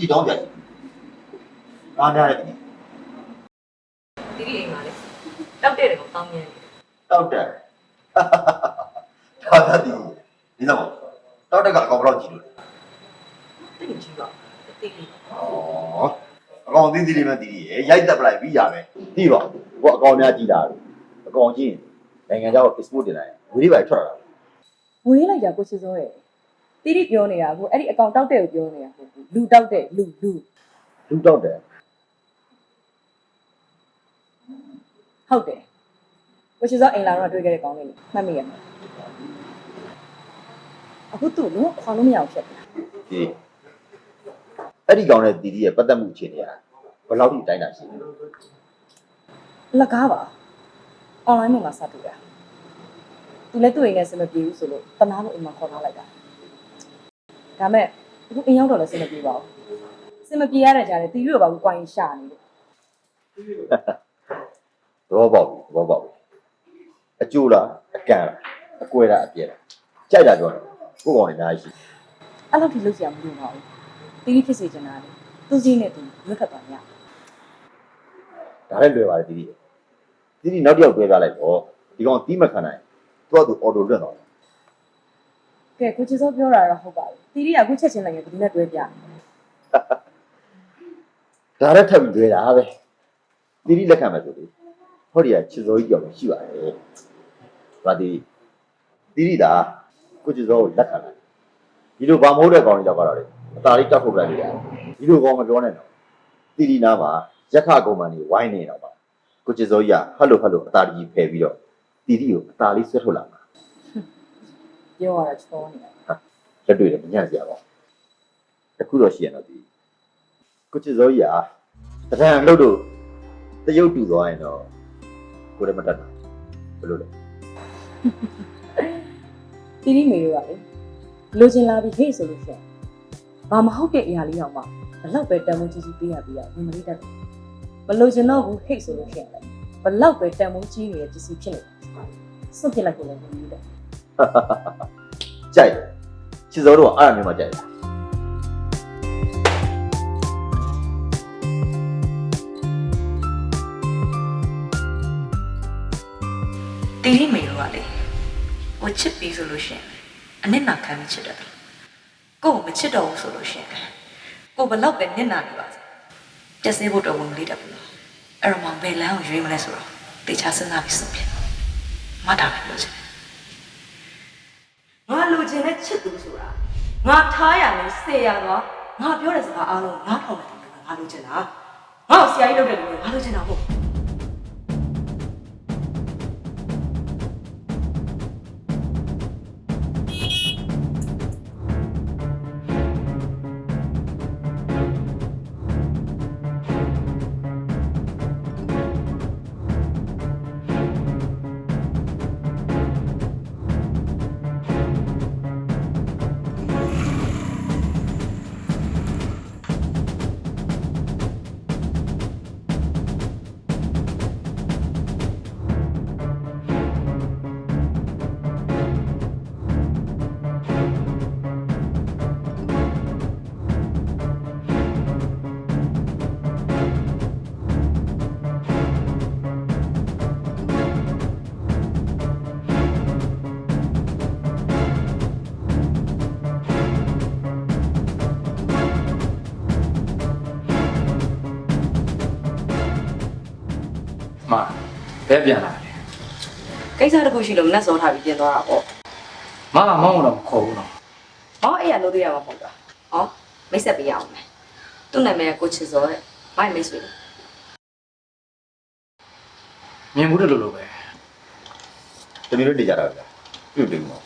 ခုကြီးတောင်းပြတယ်ကားနာတယ်တီတီအိမ်မှာလေတောက်တဲ့တယ်ကိုတောင်းမြင်နေတောက်တယ်ဟာတာဒီဒီတော့တောက်တက်ကအကောင်ဘယ်လောက်ကြည့်လို့လဲတိတ်ကြီးပါတီတီဩအကောင်သေးသေးလေးပဲတီတီရဲ့ရိုက်တက်ပလိုက်ပြီးရမယ်ပြီးပါဘောအကောင်များကြည့်တာအကောင်ကြည့်နိုင်ငံခြားကို export တင်လိုက်ဝေးလေးပဲထွက်လာတာဝေးလိုက်တာကိုချစ်စောရဲ့ တိတိပြောနေတာကိုအဲ့ဒီအကောင့်တောက်တဲ့ကိုပြောနေတာဟုတ်ဘူးလူတောက်တဲ့လူလူလူတောက်တယ်ဟုတ်တယ်ကိုချစ်စောအိမ်လာတော့တွေ့ခဲ့တဲ့ကောင်းလေးလေမှတ်မိရမှာအခုသူ့လုံးဝခွာလို့မရအောင်ဖြစ်တယ်ဒီအဲ့ဒီကောင်နဲ့တီတီရဲ့ပတ်သက်မှုအခြေအနေကဘယ်လောက်ထိတိုင်းတာရှိလဲလက်ကားပါအွန်လိုင်းမှာစတူတာသူလည်းသူ့အိမ်နဲ့စမပြေဘူးဆိုလို့တနာလို့အိမ်မှာခေါ်ထားလိုက်တာ ဒါမဲ့အခုအိမ်ရောက်တော့လည်းစမပြေပါဘူးစမပြေရတဲ့ကြားတယ်တီရီကိုပါဘူးကွိုင်းရှာနေလို့သဘောပေါက်ပြီသဘောပေါက်ပြီအကျိုးလားအကန့်လားအကွဲလားအပြဲလားကြိုက်တာပြောတယ်ကိုယ့်ကောင်တွေအများကြီးရှိအဲ့လောက်ထိလုပ်စရာမလိုပါဘူးတီရီဖြစ်စေချင်တာလေသူစည်းနဲ့သူလွတ်ခတ်သွားညဒါလည်းလွယ်ပါတယ်တီတီတီတီနောက်တစ်ယောက်တွဲပြလိုက်တော့ဒီကောင်တီးမခံနိုင်သူကသူအော်တိုလွတ်တော့ ကဲကိုချစ်စောပြောတာတော့ဟုတ်ပါပြီတီရီကအခုချက်ချင်းလိုက်ရင်ဘယ်သူနဲ့တွဲပြဒါလည်းထပ်ပြီးတွဲတာပဲတီတီလက်ခံမယ်ဆိုလေဟောဒီကချစ်စောကြီးကြောင်ရှိပါတယ်ဒါတီတီတီဒါကိုချစ်စောကိုလက်ခံလိုက်ဒီလိုဘာမဟုတ်တဲ့ကောင်တွေကြောက်တော့လေအသာလေးတောက်ထုတ်လိုက်ရတယ်ဒီလိုကောင်မပြောနဲ့တော့တီတီနာမှာရက်ခကုံမန်ကြီးဝိုင်းနေတော့ပါကိုချစ်စောကြီးကဟတ်လို့ဟတ်လို့အသာကြီးဖယ်ပြီးတော့တီတီကိုအသာလေးဆွဲထုတ်လာမှာ ပြောရတာချောနေတာလက်တွေ့လည်းမညံ့စရာပါဘူးအခုတော့ရှိရတော့ဒီကိုချစ်စောကြီးကတရံလို့တော့တရုတ်တူသွားရင်တော့ကိုလည်းမတတ်တာဘယ်လိုလဲတီရီမေတို့ကလေလိုချင်လာပြီးဟေ့ဆိုလို့ရှိရင်ဘာမဟုတ်တဲ့အရာလေးတော့မှဘလောက်ပဲတန်မိုးကြီးကြီးပေးရပေးရဝင်မလေးတတ်တယ်မလိုချင်တော့ဘူးဟေ့ဆိုလို့ရှိရင်လေဘလောက်ပဲတန်မိုးကြီးနေတဲ့ပစ္စည်းဖြစ်နေတယ်စွန့်ပစ်လိုက်ကိုလည်းမပြီးတယ် ကြိုက်တယ်ချစ်စောတော့အဲ့အမျိုးမှကြိုက်တယ်တီတီမေတို့ကလေကိုချစ်ပြီးဆိုလို့ရှိရင်အနစ်နာခံပြီးချစ်တယ်ကိုကိုမချစ်တော့ဘူးဆိုလို့ရှိရင်ကိုဘလောက်ပဲနစ်နာနေပါစေပြည့်စည်ဖို့တော့ဝင်လေးတက်ဘူးအဲ့တော့မှဘယ်လမ်းကိုရွေးမလဲဆိုတော့တေချာစဉ်းစားပြီးဆုံးဖြတ်မတာပဲပြောချ င်ငါလိုချင်တဲ့ချစ်သူဆိုတာငါထားရလဲစေရတော့ငါပြောတဲ့စကားအားလုံးနားထောင်တယ်ငါလိုချင်တာငါ့ကိုဆရာကြီးလုပ်တဲ့လူကငါလိုချင်တာဟုတ် ဘယ်ပြန်လာလဲကိစ္စတစ်ခုရှိလို့မနဲ့စောထားပြီးပြင်သွားတာပေါ့မကမောင်းတော့မခေါ်ဘူးတော့။ဟောအဲ့ရလို့သေးရမှာပေါ့ကွာ။ဟောမိတ်ဆက်ပေးရအောင်မယ်။သူ့နာမည်ကကိုချစ်စောတဲ့။မိုက်မိတ်ဆွေလေးမြင်ဘူးတယ်လို့လို့ပဲတမီးတို့နေကြတာဗျာပြုတ်တယ်မော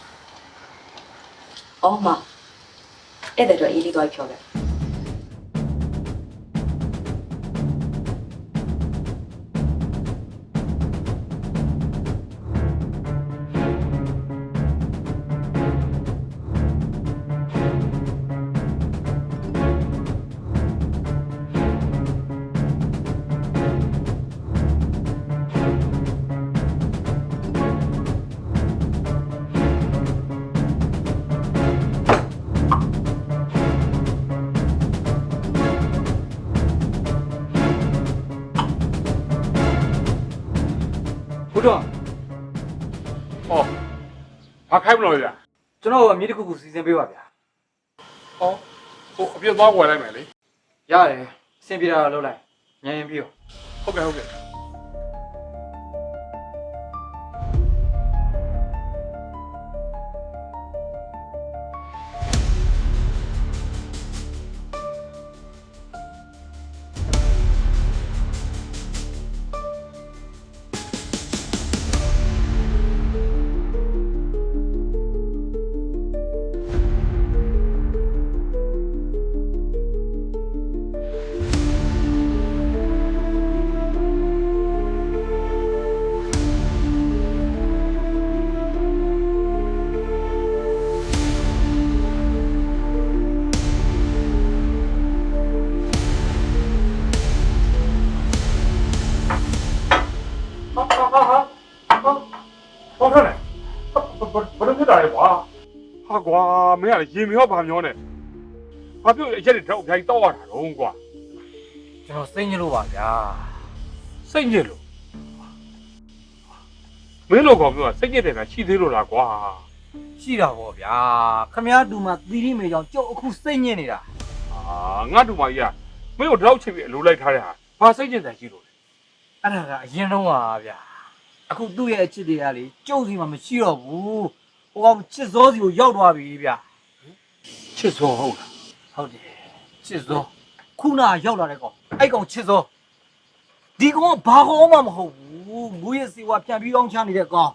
။အော်မ။အဲ့တဲ့တော့အေးလေးသွားဖြောခဲ့။တော် ခိုင်းမလို့လဲကျွန်တော်အမြင့်တစ်ခုခုစီစဉ်ပေးပါဗျာဟောဟိုအပြစ်သွားဝယ်လိုက်မယ်လေရတယ်အဆင်ပြေတာလုပ်လိုက်ညင်ရင်ပြီးတော့ဟုတ်ကဲ့ဟုတ်ကဲ့ မင်းကလည်းရေမြောပါမျောနေဘာဖြစ်အရက်တွေတော့အများကြီးတောက်ရတာတော့ကွာကျွန်တော်စိတ်ညစ်လို့ပါဗျာစိတ်ညစ်လို့မင်းလိုကောင်မျိုးကစိတ်ညစ်တယ်ကရှိသေးလို့လားကွာရှိတာပေါ့ဗျာခမည်းတူမှာသီရိမေကြောင့်ကြုတ်အခုစိတ်ညစ်နေတာအာငါ့တူမကြီးကမင်းကိုတော့ချစ်ပြီးအလိုလိုက်ထားတဲ့ဟာဘာစိတ်ညစ်တယ်ရှိလို့လဲအဲ့ဒါကအရင်တော့ပါဗျာအခုသူ့ရဲ့အချစ်တွေကလေကြုတ်စီမှာမရှိတော့ဘူး ဟိုကောင်ချစ်စောစီကိုရောက်သွားပြီဗျာချစ်စောဟုတ်လားဟုတ်တယ်ချစ်စောခုနကရောက်လာတဲ့ကောင်အဲ့ကောင်ချစ်စောဒီကောင်ကဘာကောင်မှမဟုတ်ဘူးမူရဲ့စီဝါပြန်ပြီးအောင်ချနေတဲ့ကောင်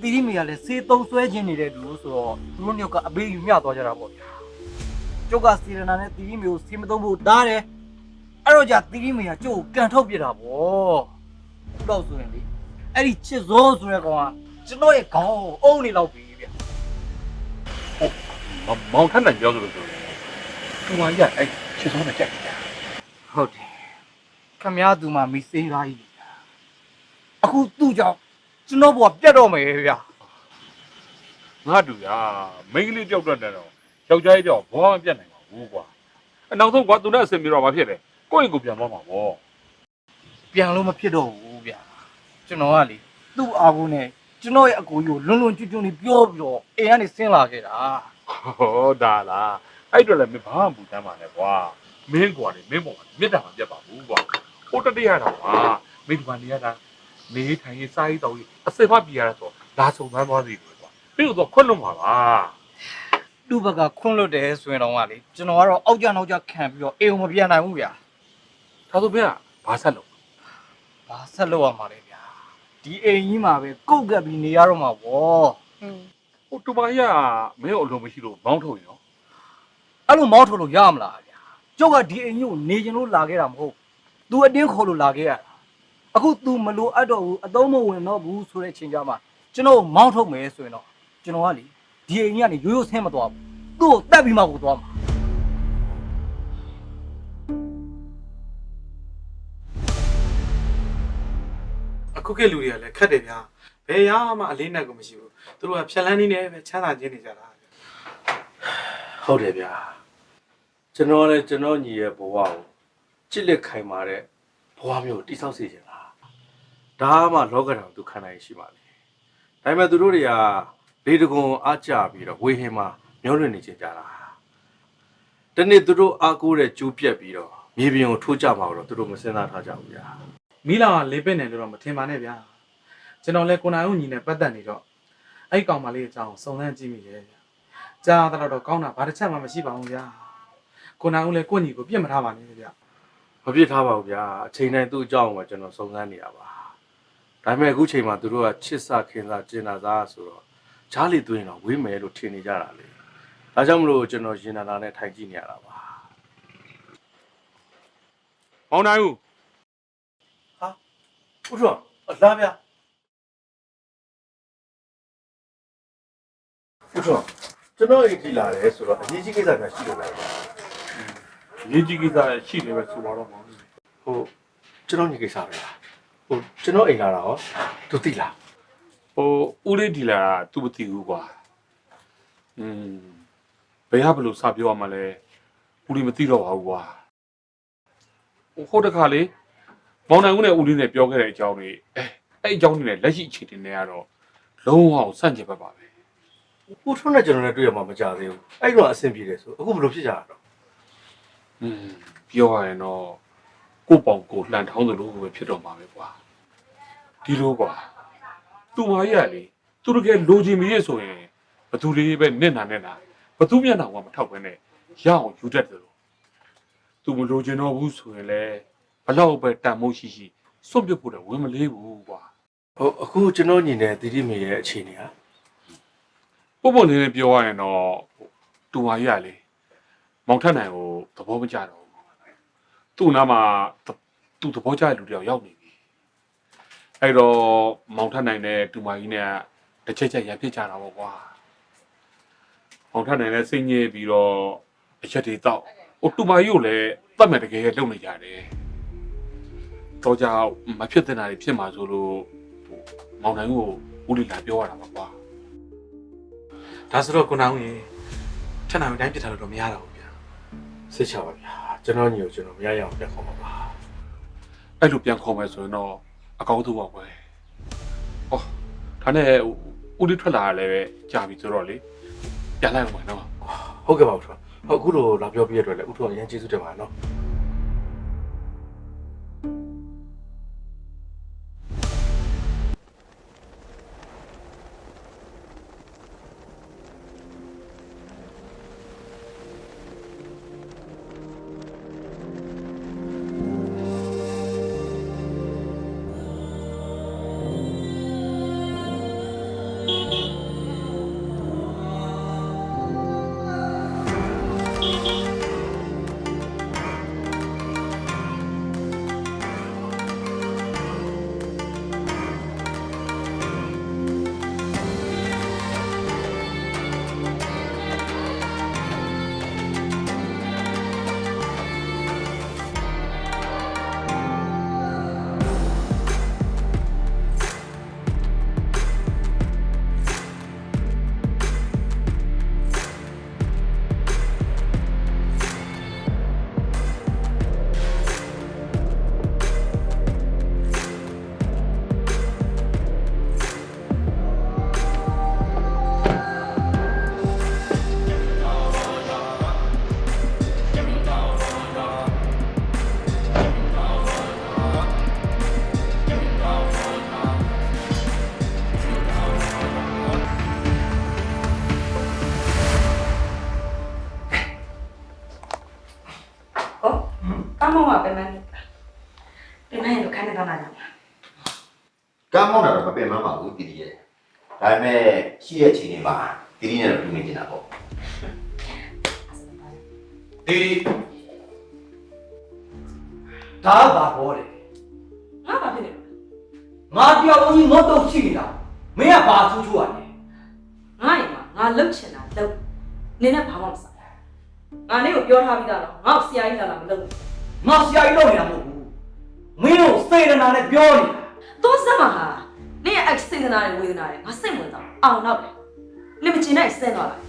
တီရီမီကလည်းစေးသုံးဆွဲခြင်းနေတဲ့လူဆိုတော့သူတို့ညောက်ကအဘေးယူမျှသွားကြတာပေါ့ဗျာကျုပ်ကစီရနာနဲ့တီရီမီကိုစီမသုံးဖို့တားတယ်အဲ့တော့じゃတီရီမီကကျုပ်ကိုကန်ထုတ်ပြတာပေါ့တော့ဆိုရင်လေ အဲ့ဒီချစ်စောဆိုတဲ့ကောင်ကကျွန်တော်ရဲ့ခေါင်းကိုအုံနေတော့ပြီဗျာမမောင်ထက်နိုင်ပြောဆိုလို့ဆိုတယ်တူမကြီးကအဲ့ချစ်စောနဲ့ကြိုက်တယ်ဟုတ်တယ်ခမည်းသူမှမိစေးသားကြီးဗျာအခုသူ့ကြောင့်ကျွန်တော်ဘဝပြတ်တော့မယ်ဗျာငါတူရမိန်းကလေးတယောက်တော့တယ်တော့ယောက်ျားကြီးတယောက်ဘောမပြတ်နိုင်ပါဘူးကွာအနောက်ဆုံးကွာသူနဲ့အစင်ပြီးတော့မဖြစ်တယ်ကိုယ့်ရင်ကိုပြန်သွားမှာဗောပြန်လို့မဖြစ်တော့ဘူးဗျာ ကျွန်တော်ကလေသူ့အာဘူးနဲ့ကျွန်တော်ရဲ့အကူကြီးကိုလွန်လွန်ကျွတ်ကျွတ်လေးပြောပြီးတော့အိမ်ကနေဆင်းလာခဲ့တာဟောဒါလားအဲ့တော့လည်းမင်းဘာမှမပူတမ်းပါနဲ့ကွာမင်းကွာလေမင်းပေါ်မှာမေတ္တာမပြတ်ပါဘူးကွာဟိုတတိယတော့ကွာမင်းဒီမှာနေရတာနေထိုင်ရေးစားရေးတောက်ရေးအစင်မပြရတာဆိုလာဆုံသွားသွားသေးတယ်ကွာပြီးတော့ခွတ်လွန်ပါပါသူ့ဘက်ကခွန့်လွတ်တယ်ဆိုရင်တော့ကလေကျွန်တော်ကတော့အောက်ကြနောက်ကြခံပြီးတော့အိမ်ကိုမပြန်နိုင်ဘူးဗျာဒါဆိုမင်းကဘာဆက်လုပ်ဘာဆက်လုပ်ရမှာလဲဗျာ ဒီအိမ်ကြီးမှာပဲကုတ်ကပ်ပြီးနေရတော့မှာဗောဟိုတူမကြီးကမင်းကိုအလုံးမရှိလို့မောင်းထုတ်ရင်ရောအဲ့လိုမောင်းထုတ်လို့ရမလားဗျာကျုပ်ကဒီအိမ်ကြီးကိုနေချင်လို့လာခဲ့တာမဟုတ် तू အတင်းခေါ်လို့လာခဲ့ရတာအခု तू မလို့အပ်တော့ဘူးအသုံးမဝင်တော့ဘူးဆိုတဲ့ချိန်ကြမှာကျွန်တော်ကိုမောင်းထုတ်မယ်ဆိုရင်တော့ကျွန်တော်ကလေဒီအိမ်ကြီးကနေရိုးရိုးဆင်းမသွားဘူးသူ့ကိုတက်ပြီးမှကိုသွားမှာ ခုခေတ်လူတွေကလည်းခက်တယ်ဗျာဘယ်ရမှအလေးနဲ့ကိုမရှိဘူးသူတို့ကဖြက်လန်းနေတယ်ပဲချမ်းသာခြင်းနေကြတာဗျာဟုတ်တယ်ဗျာကျွန်တော်လည်းကျွန်တော်ညီရဲ့ဘဝကိုချစ်လက်ခိုင်မာတဲ့ဘဝမျိုးကိုတိဆောက်စေချင်တာဒါမှလောကဓာတ်ကိုသူခံနိုင်ရှိပါလေဒါပေမဲ့သူတို့တွေကလေတကွန်အားကြပြီးတော့ဝေဟင်မှာမျောလွင်နေကြကြတာတနေ့သူတို့အားကိုးတဲ့ကျိုးပြက်ပြီးတော့မြေပြင်ကိုထိုးကြမှာတော့သူတို့မစင်စားထားကြဘူးဗျာ မီလာကလေးပစ်နေလို့တော့မထင်ပါနဲ့ဗျာကျွန်တော်လည်းကိုနိုင်ဦးညီနဲ့ပတ်သက်နေတော့အဲ့ကောင်မလေးအကြောင်းစုံစမ်းကြည့်မိတယ်ဗျာကြားတော့တော့ကောင်းတာဘာတစ်ချက်မှမရှိပါဘူးဗျာကိုနိုင်ဦးလည်းကိုညီကိုပြစ်မထားပါနဲ့ဗျာမပြစ်ထားပါဘူးဗျာအချိန်တိုင်းသူ့အကြောင်းကိုကျွန်တော်စုံစမ်းနေရပါဒါပေမဲ့အခုချိန်မှာသူတို့ကချစ်စခင်စားကျင်နာစားဆိုတော့ချားလီသွင်းတော့ဝေးမယ်လို့ထင်နေကြတာလေဒါကြောင့်မလို့ကျွန်တော်ရင်နာနာနဲ့ထိုင်ကြည့်နေရတာပါမောင်းနိုင်ဦး ဦးတော်အလားဗျာဦးတော်ကျွန်တော်အိမ်ကြည့်လာတယ်ဆိုတော့အရေးကြီးကိစ္စများရှိလို့လားဗျာရေးကြီးကိစ္စရှိနေပဲဆိုပါတော့မောင်းဟိုကျွန်တော်ညီကိစ္စပဲလားဟိုကျွန်တော်အိမ်လာတာရောသူသိလားဟိုဦးလေးဒီလာသူမသိဘူးကွာอืมဘယ်ဟာဘလို့စပြောရမှာလဲဦးလေးမသိတော့ပါဘူးကွာဟိုဟိုတခါလေ မောင်နိုင်ဦးနဲ့ဦးလေးနဲ့ပြောခဲ့တဲ့အကြောင်းတွေအဲအဲ့အကြောင်းတွေနဲ့လက်ရှိအခြေအနေတွေကတော့လုံးဝဆန့်ကျင်ဘက်ပါပဲဦးထွန်းနဲ့ကျွန်တော်နဲ့တွေ့ရမှာမကြသေးဘူးအဲ့တော့အဆင်ပြေတယ်ဆိုအခုဘယ်လိုဖြစ်ကြတာတော့อืมပြောရရင်တော့ကိုယ့်ပေါင်ကိုယ်လှန်ထောင်းသလိုပဲဖြစ်တော့မှာပဲကွာဒီလိုကွာသူမကြီးကလေသူတကယ်လိုချင်မရဲ့ဆိုရင်ဘသူလေးပဲနစ်နာနဲ့နာဘသူမျက်နှာကမထောက်ဘဲနဲ့ရအောင်ယူတတ်တယ်လို့သူမလိုချင်တော့ဘူးဆိုရင်လေ ဘလောက်ပဲတန်မိုးရှိရှိစွန့်ပစ်ဖို့တော့ဝင်မလေးဘူးကွာဟုတ်အခုကျွန်တော်ညီနဲ့တီတီမေရဲ့အခြေအနေဟာပုံပုံလေးလေးပြောရရင်တော့တူမကြီးကလေမောင်ထက်နိုင်ကိုသဘောမကျတော့ဘူးသူ့နားမှာသူ့သဘောကျတဲ့လူတယောက်ရောက်နေပြီအဲ့တော့မောင်ထက်နိုင်နဲ့တူမကြီးနဲ့တစ်ချက်ချက်ရံဖြစ်ကြတာပေါ့ကွာမောင်ထက်နိုင်လည်းစိတ်ညစ်ပြီးတော့အချက်တွေတော့ဟိုတူမကြီးကိုလည်းတတ်မဲ့တကယ်လုံနေကြတယ် တော့ကြောင့်မဖြစ်တဲ့နာတွေဖြစ်မှာဆိုလို့ဟိုမောင်နိုင်ကိုဦးလီလာပြောရတာပါကွာဒါဆိုတော့ကိုနောင်ရေထက်နိုင်တိုင်းပြစ်ထားလို့တော့မရတော့ဘူးဗျာစိတ်ချပါဗျာကျွန်တော်ညီကိုကျွန်တော်မရရအောင်တက်ခေါ်ပါပါအဲ့လိုပြန်ခေါ်မယ်ဆိုရင်တော့အကောင်းဆုံးပါပဲ။အော်ဒါနဲ့ဦးလေးထွက်လာရလဲပဲကြာပြီဆိုတော့လေပြန်လိုက်အောင်မယ်နော်ဟုတ်ကဲ့ပါဦးထွန်းဟုတ်အခုလိုလာပြောပြရတဲ့အတွက်လည်းဦးထွန်းအရင်ကျေးဇူးတင်ပါတယ်နော်။ အမောင်ကပဲမန်း။ပြန်နိုင်လို့ခိုင်းနေတော့လာကြမှာကမ်းမောင်းတာတော့မပင်မပါဘူးတီတီရဲ့ဒါပေမဲ့ရှိရဲ့အချိန်တွေမှာတီတီနဲ့တော့တူနေနေတာပေါ့တီတီဒါကဘာပေါ်တယ်။ငါဘာဖြစ်နေလဲငါပြောင်းကြီးငေါတော့ရှိနေတာမင်းကဘာဆူချူရလဲ။ငါရင်မှာငါလှုပ်ချင်တာလှုပ်။နင်းနဲ့ဘာမှမဆိုင်။ငါလေးကိုပြောထားပြီးသားတော့ငါ့ကိုဆရာကြီးလာလာမလုပ်ဘူး ငါဆရာကြီးလုပ်နေတာမဟုတ်ဘူးမင်းတို့စေတနာနဲ့ပြောနေတာ။သောစက်မှာဟာနင်းရဲ့ ex စေတနာတွေဝေဒနာတွေငါစိတ်ဝင်စားအောင်တော့တယ်။နင်းမကျင်နိုင်ဆင်းသွားလား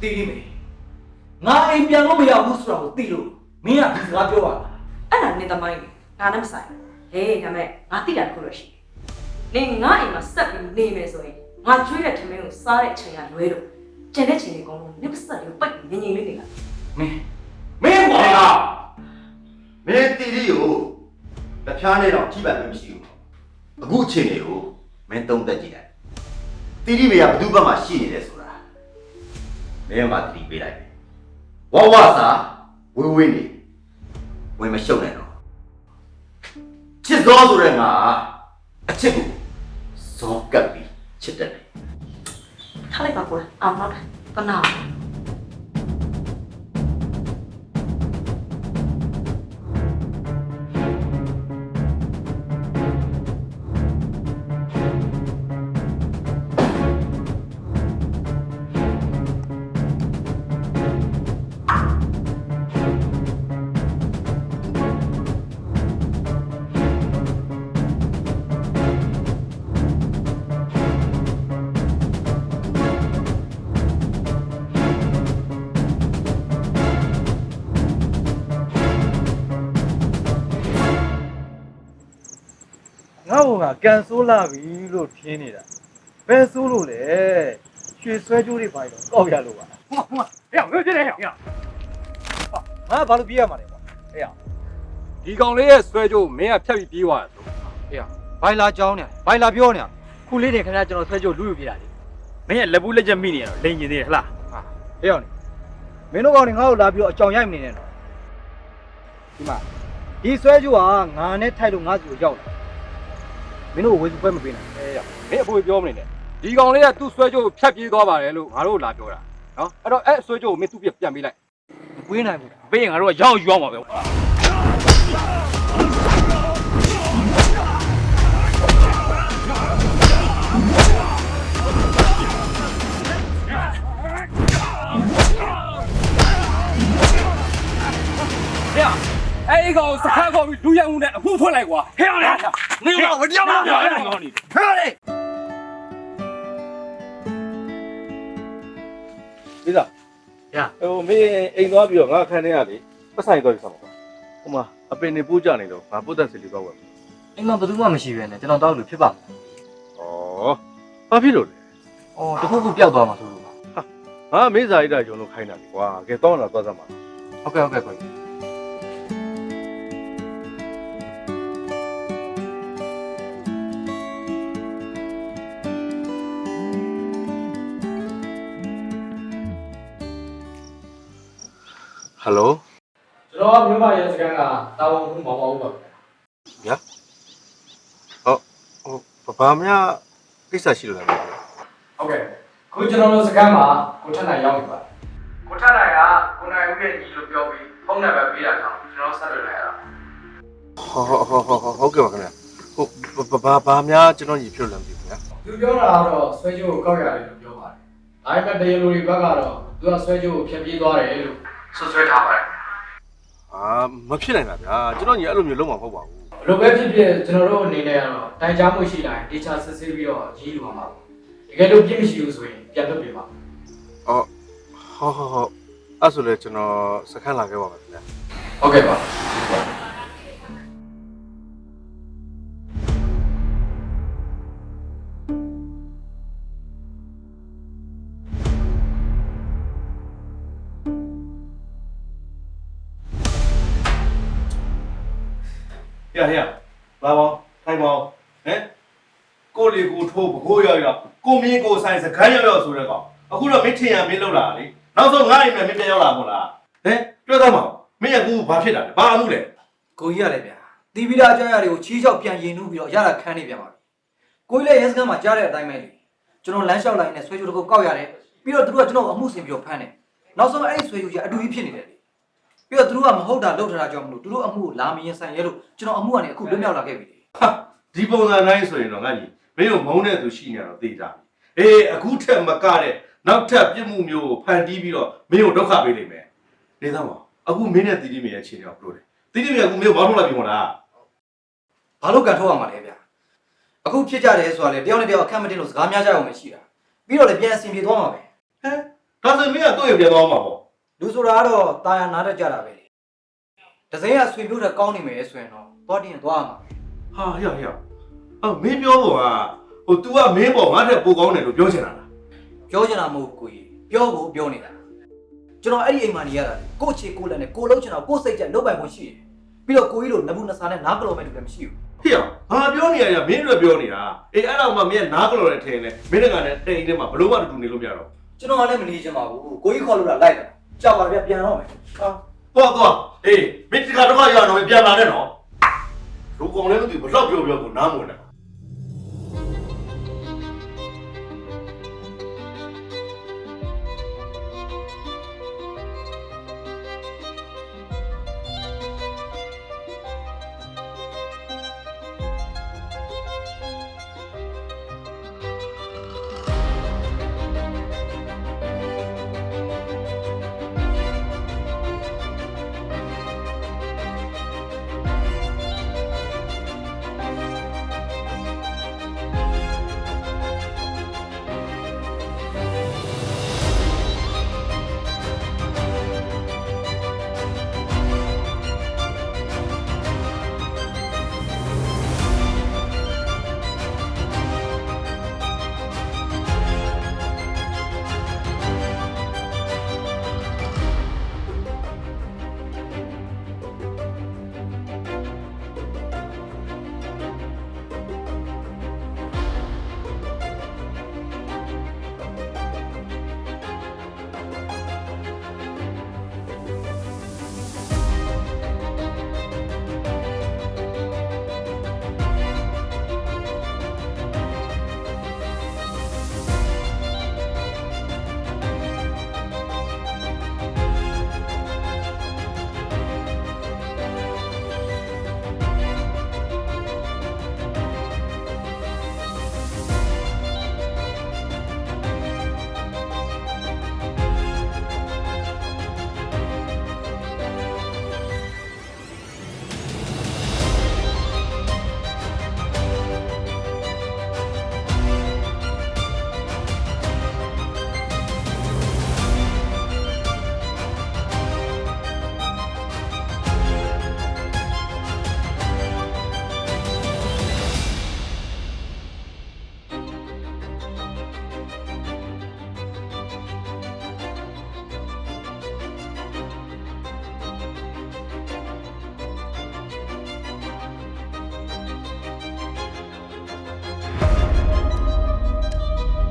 တီးတီးမေငါအိမ်ပြန်လို့မရဘူးဆိုတာကိုသိလို့မင်းကဒီစကားပြောရတာ။အဲ့ဒါနင်းသမိုင်းလေ။ငါနဲ့မဆိုင်ဘူး။ဟေးဒါမဲ့ငါတိတာတစ်ခုလို့ရှိတယ်။နင်းငါအိမ်မှာစက်ပြီးနေမယ်ဆိုရင်ငါကျွေးတဲ့ထမင်းကိုစားတဲ့အချိန်ကလွဲလို့ကျန်တဲ့ချိန်တွေကုန်လုံးနင်းပစက်လေးကိုပိတ်ပြီးငြိမ်ငြိမ်လေးနေတာမင်းမင်းကွာ မင်းတီတီကိုတပြားနဲ့တော့ကြည့်ပါမှမရှိဘူးအခုအချိန်တွေကိုမင်းသုံးသက်ကြည့်လိုက်တီတီမေကဘယ်သူဘက်မှာရှိနေလဲဆိုတာမင်းကမှတီတီပေးလိုက်မယ်ဝဝစာဝေးဝေးနေဝင်မရှုပ်နဲ့တော့ချစ်သောဆိုတဲ့ငါအချစ်ကိုဇောကပ်ပြီးချစ်တယ်ထားလိုက်ပါကွာအောင်တော့တယ်ကနာ ကကန်ဆိုးလာပြီလို့ထင်းနေတာဘယ်ဆိုးလို့လဲရွှေဆွဲကြိုးတွေပါတော့ကောက်ရလို့ပါဟိုဟိုဟဲ့ဘယ်ဖြစ်လဲဟဲ့ငါဘာလို့ပြေးရမှာလဲကွာအေးရဒီကောင်လေးရဲ့ဆွဲကြိုးမင်းကဖြတ်ပြီးပြေးသွားတယ်ဆိုဘိုင်လာကြောင်းနေဘိုင်လာပြောနေခုလေးတင်ခင်ဗျာကျွန်တော်ဆွဲကြိုးလူယူပြတာလေမင်းရဲ့လက်ဘူးလက်ချက်မိနေရတော့လိန်ကျင်သေးတယ်ဟလားအေးရောနေမင်းတို့ကောင်တွေငါ့ကိုလာပြီးတော့အကြောင်ရိုက်မနေနဲ့တော့ဒီမှာဒီဆွဲကြိုးကငါနဲ့ထိုက်လို့ငါ့စီကိုရောက်လာ မင်းတို့ဝေစုပွဲမပေးနိုင်အေးရမင်းအဖိုးပြောမနေနဲ့ဒီကောင်လေးကသူ့ဆွဲကြိုးကိုဖြတ်ပြေးသွားပါတယ်လို့ငါတို့လာပြောတာနော်အဲ့တော့အဲ့ဆွဲကြိုးကိုမင်းသူ့ပြပြန်ပေးလိုက်မပေးနိုင်ဘူးပေးရင်ငါတို့ကရောင်းယူအောင်ပါပဲ အဲ့ဒီကောင်စခန်းခေါ်ပြီးလူရမှုနဲ့အမှုဖွင့်လိုက်ကွာဟဲ့ရတယ်မင်းကမကြောက်ဘူးဟဲ့ရတယ်ကောင်နေဟဲ့လေဒီသားဟိုမင်းအိမ်သွားပြီးတော့ငါခန်းထဲရလေပတ်ဆိုင်သွားပြီးဆောင်ပါဟိုမှာအပင်နေပိုးကြနေတော့ငါပုတ်သက်စီလေးသွားဝယ်မယ်အိမ်မှာဘယ်သူမှမရှိပဲနဲ့ကျွန်တော်တောက်လို့ဖြစ်ပါမလားဩဘာဖြစ်လို့လဲ။အော်တခုခုပျောက်သွားမှာဆိုလို့ပါငါမေးစာရိတာဂျုံလို့ခိုင်းတာလေကွာကဲတောင်းလာသွားစမ်းပါ။ဟုတ်ကဲ့ဟုတ်ကဲ့ကိုကြီး ယ်လိုကျွန်တော်ကမြို့မရဲစကန်ကတာဝန်မှုမပေါ့ဘူးပါဗျာဟိုဘာမှကိစ္စရှိလို့လားဟုတ်ကဲ့ခုကျွန်တော်တို့စကန်မှာကိုထက်နိုင်ရောက်ပြီပါကိုထက်နိုင်ကကိုနိုင်ဦးရဲ့ညီလို့ပြောပြီးဖုန်းနံပါတ်ပေးတာကြောင့်ကျွန်တော်ဆက်သွယ်လိုက်ရတာဟုတ်ဟုတ်ဟုတ်ဟုတ်ဟုတ်ကဲ့ပါခင်ဗျဟုတ်ဘာဘာများကျွန်တော်ညီဖြစ်လို့လဲမသိဘူးဗျာသူပြောတာကတော့ဆွဲကြိုးကိုကောက်ရတယ်လို့ပြောပါတယ်ဒါပေမဲ့တရားလူတွေဘက်ကတော့သူကဆွဲကြိုးကိုဖျက်ပြေးသွားတယ်လို့ ဆွဆွဲထားပါတယ်အာမဖြစ်နိုင်တာဗျာကျွန်တော်ညီအဲ့လိုမျိုးလုံးမှာမဟုတ်ပါဘူးဘယ်လိုပဲဖြစ်ဖြစ်ကျွန်တော်တို့အနေနဲ့ကတော့တိုင်ကြားမှုရှိတိုင်းတေချာစစ်ဆေးပြီးတော့ရေးယူပါမှာပေါ့တကယ်လို့ပြစ်မရှိဘူးဆိုရင်ပြန်လွတ်ပြပါအော်ဟုတ်ဟုတ်ဟုတ်အဲ့ဆိုလေကျွန်တော်စခန်းလာခဲ့ပါမယ်ခင်ဗျာဟုတ်ကဲ့ပါ လာပါထိုင်ပါဟမ်ကိုလီကိုထိုးဘကိုးရောက်ရောက်ကိုမင်းကိုဆိုင်စခန်းရောက်ရောက်ဆိုတဲ့ကောင်အခုတော့မင်းထင်ရမင်းလောက်လာလေနောက်ဆုံးငါ့အိမ်မှာမင်းပြန်ရောက်လာမို့လားဟမ်တွေ့သားမမင်းကကူဘာဖြစ်တာလဲဘာအမှုလဲကိုကြီးရတယ်ဗျာတီဗီလာအကြမ်းရတွေကိုချီးချောက်ပြန်ရင်နှူးပြီးတော့ရတာခန်းနေပြန်ပါပြီကိုကြီးလည်းရဲစခန်းမှာကြားတဲ့အတိုင်းပဲလေကျွန်တော်လမ်းလျှောက်လိုက်နဲ့ဆွဲကြိုးတစ်ခုကောက်ရတယ်ပြီးတော့သူတို့ကကျွန်တော်အမှုဆင်ပြီးတော့ဖမ်းတယ်နောက်ဆုံးအဲ့ဒီဆွဲကြိုးကြီးအတူကြီးဖြစ်နေတယ်လေ ပြီးတော့သူတို့ကမဟုတ်တာလုပ်ထားတာကြောင့်မလို့သူတို့အမှုကိုလာမရင်ဆိုင်ရဲလို့ကျွန်တော်အမှုကနေအခုလွတ်မြောက်လာခဲ့ပြီလေဟာဒီပုံစံတိုင်းဆိုရင်တော့ငါကြီးမင်းတို့မုန်းတဲ့သူရှိနေတော့သိကြပြီအေးအခုထက်မကတဲ့နောက်ထပ်ပြစ်မှုမျိုးကိုဖန်တီးပြီးတော့မင်းကိုဒုက္ခပေးလိမ့်မယ်နေသားမအခုမင်းနဲ့တီတီမေရဲ့အခြေအနေကိုဘယ်လိုလဲတီတီမေကအခုမင်းကိုဘာလို့လာပြီမို့လားဘာလို့ကန်ထုတ်ရမှာလဲဗျာအခုဖြစ်ကြတယ်ဆိုတာလေတယောက်နဲ့တယောက်အခက်မတင်လို့စကားများကြအောင်မရှိတာပြီးတော့လည်းပြန်အဆင်ပြေသွားမှာပဲဟမ်ဒါဆိုမင်းကတော့ပြန်သွားမှာပေါ့ လူဆိုတာကတော့တာယာနားတတ်ကြတာပဲလေဒဇိန်ကဆွေမျိုးတဲ့ကောင်းနေမယ်ဆိုရင်တော့သွားတင်သွားရမှာပဲဟာဟရဟရအော်မင်းပြောဖို့ကဟို तू ကမင်းပေါ်ငါ့ထက်ပိုကောင်းတယ်လို့ပြောချင်တာလားပြောချင်တာမဟုတ်ကိုကြီးပြောဖို့ပြောနေတာကျွန်တော်အဲ့ဒီအိမ်မှာနေရတာလေကိုယ့်ချေကိုယ်လက်နဲ့ကိုယ်လုံးချင်တာကိုယ့်စိတ်ကြက်လုပ်ပိုင်ဖို့ရှိတယ်ပြီးတော့ကိုကြီးလိုနဘူးနဆာနဲ့နားကလောမဲ့တူလည်းမရှိဘူးဟေ့ဟာပြောနေရတာမင်းတို့ပြောနေတာအေးအဲ့တော့မှမင်းကနားကလော်နဲ့ထင်တယ်မင်းတို့ကလည်းတိတ်ထဲမှာဘလို့မှတူနေလို့မရတော့ကျွန်တော်ကလည်းမနေချင်ပါဘူးကိုကြီးခေါ်လို့လာလိုက်တာ ကြောက်ပါဗျပြန်တော့မယ်ဟာသွားသွားအေးမင်းဒီကတော့ရအောင်ပြန်လာတဲ့နော်လူကောင်လည်းမသိဘူးဘလောက်ပြောပြောကိုနားမဝင်နဲ့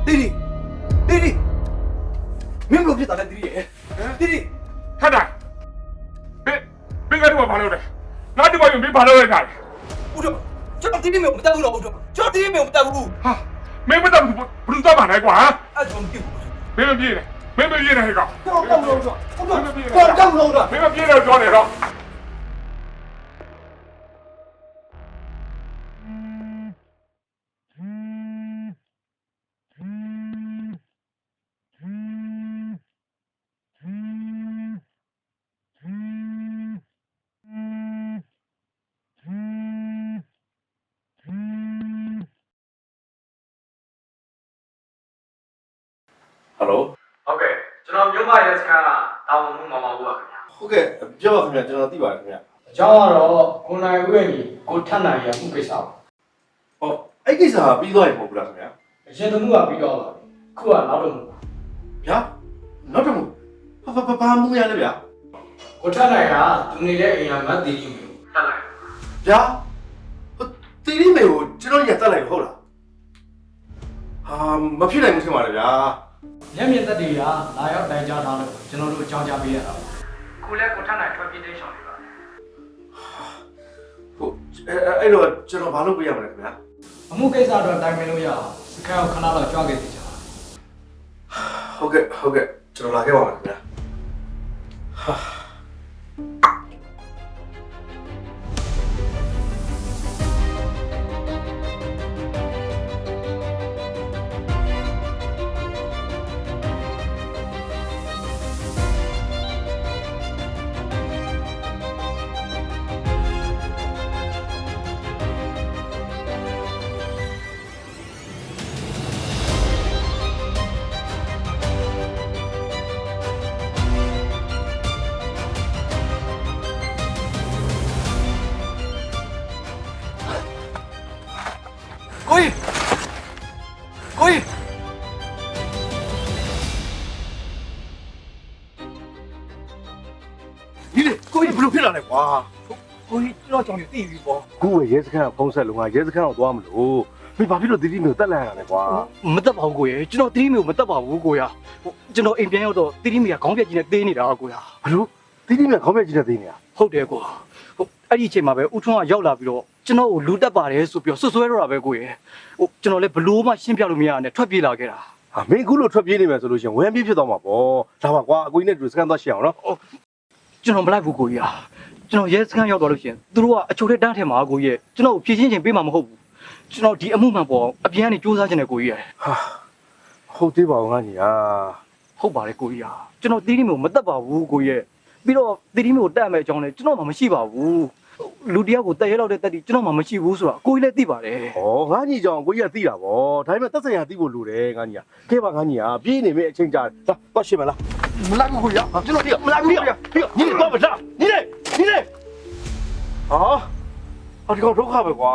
တီတီတီတီမင်းဘလို့ဖြစ်တာလဲတီတီရဲ့တီတီခက်တိုင်းဘယ်ဘယ်ကတော့ဘာလုပ်လဲငါဒီမှာမင်းဘာလုပ်လဲခါလဲဦးတော့ကျွန်တော်တီတီမျိုးမတက်ဘူးတော့ဦးတော့ကျွန်တော်တီတီမျိုးမတက်ဘူးဟာမင်းမတော်ဘူးဘယ်လိုတော့ပါလဲကွာအဲ့ကျွန်တော်မသိဘူးမင်းမပြေးနဲ့မင်းမပြေးနဲ့ဟဲ့ကောင်ကျွန်တော်တက်လို့တော့ဟုတ်တော့မင်းမပြေးနဲ့ကျွန်တော်တက်လို့တော့မင်းမပြေးနဲ့ပြောနေတော့ ဟယ်လိုဟုတ်ကဲ့ကျွန်တော်မြို့မရဲစခန်းကတာဝန်မှုမမဘူးပါခင်ဗျာဟုတ်ကဲ့ပြောပါခင်ဗျာကျွန်တော်သိပါတယ်ခင်ဗျာအကြောင်းကတော့ကိုနိုင်ဦးရဲ့ညီကိုထက်နိုင်ရဲ့မှုကိစ္စပါဟောအဲ့ကိစ္စကပြီးသွားပြီမဟုတ်ဘူးလားခင်ဗျာအရင်တမှုကပြီးတော့ပါပြီခုကနောက်တမှုပါဗျာနောက်တော့ဘာဘာဘာမှုရလဲဗျာကိုထက်နိုင်ကသူနေတဲ့အိမ်ကမတ်တီကြီးမျိုးထက်နိုင်ဗျာဟိုတီရီမေကိုကျွန်တော်ညတက်လိုက်လို့ဟုတ်လားဟာမဖြစ်နိုင်ဘူးထင်ပါတယ်ဗျာ မျက်မြင်သက်တွေကလာရောက်တိုင်ကြားထားလို့ကျွန်တော်တို့အကြောင်းကြားပေးရတာပါခုလဲကိုထက်နိုင်ထွက်ပြေးတိတ်ဆောင်နေပါဟိုအဲ့အဲ့တော့ကျွန်တော်ဘာလုပ်ပေးရမလဲခင်ဗျာအမှုကိစ္စတော့တိုင်ပင်လို့ရအောင်စခန်းကိုခဏတော့ကြွားခဲ့ပြီကြာဟုတ်ကဲ့ဟုတ်ကဲ့ကျွန်တော်လာခဲ့ပါမယ်ခင်ဗျာကို ကြီးဘယ်လိုဖြစ်လာလဲကွာကိုကြီးကျွန်တော်ကြောင့်တည်ပြီပေါ့ခုပဲရဲစခန်းကဖုံးဆက်လုံးကရဲစခန်းကိုသွားမလို့မင်းဘာဖြစ်လို့တီတီမျိုးတက်လာရလဲကွာမတက်ပါဘူးကိုရကျွန်တော်တီးမီကိုမတက်ပါဘူးကိုရဟိုကျွန်တော်အိမ်ပြန်ရောက်တော့တီးမီကခေါင်းပြက်ကြီးနဲ့သေးနေတာကိုရဘလို့တီတီမျိုးခေါင်းပြက်ကြီးနဲ့သိနေတာဟုတ်တယ်ကိုဟိုအဲ့ဒီအချိန်မှာပဲဦးထွန်းကရောက်လာပြီးတော့ကျွန်တော်ကိုလူတက်ပါတယ်ဆိုပြီးတော့ဆွဆွဲတော့တာပဲကိုရဟိုကျွန်တော်လည်းဘလို့မှရှင်းပြလို့မရနဲ့ထွက်ပြေးလာခဲ့တာဟာမင်းအခုလို့ထွက်ပြေးနေမယ်ဆိုလို့ရှိရင်ဝမ်းပြေးဖြစ်သွားမှာပေါ့ဒါပါကွာအကိုကြီးနဲ့တူစခန်းသွားရှင်းအောင်နော်ကျွန်တော်မလိုက်ဘူးကိုရ ကျွန်တော်ရဲစခန်းရောက်သွားလို့ရှိရင်သူတို့ကအချိုထဲတန်းထဲမှာကိုရကျွန်တော်ကိုဖြည့်ချင်းချင်းပေးမှာမဟုတ်ဘူးကျွန်တော်ဒီအမှုမှန်ပေါ်အပြန်ကနေစူးစမ်းခြင်းနဲ့ကိုရဟာဟုတ်သေးပါဘူးငါညီဟာဟုတ်ပါတယ်ကိုရကျွန်တော်တီးတီမျိုးမတက်ပါဘူးကိုရပြီးတော့တီးတီမျိုးတက်မယ်အကြောင်းလည်းကျွန်တော်မှမရှိပါဘူးလူတယောက်ကိုတက်ရဲလောက်တဲ့တက်တီကျွန်တော်မှမရှိဘူးဆိုတာကိုကြီးလည်းသိပါတယ်ဩငါညီကြောင့်အကိုကြီးကသိတာပေါ့ဒါပေမဲ့တက်ဆိုင်ရာသိဖို့လိုတယ်ငါညီဟာခဲပါငါညီဟာပြေးနေမယ့်အချိန်ကြာလာသွားရှင်းမလားမလိုက်ဘူးကိုရကျွန်တော်ဒီမလိုက်ဘူးရပြီးညီနေတော့မလားညီနေညီနေ ဟာအဒီကောင်ဒုက္ခပဲကွာ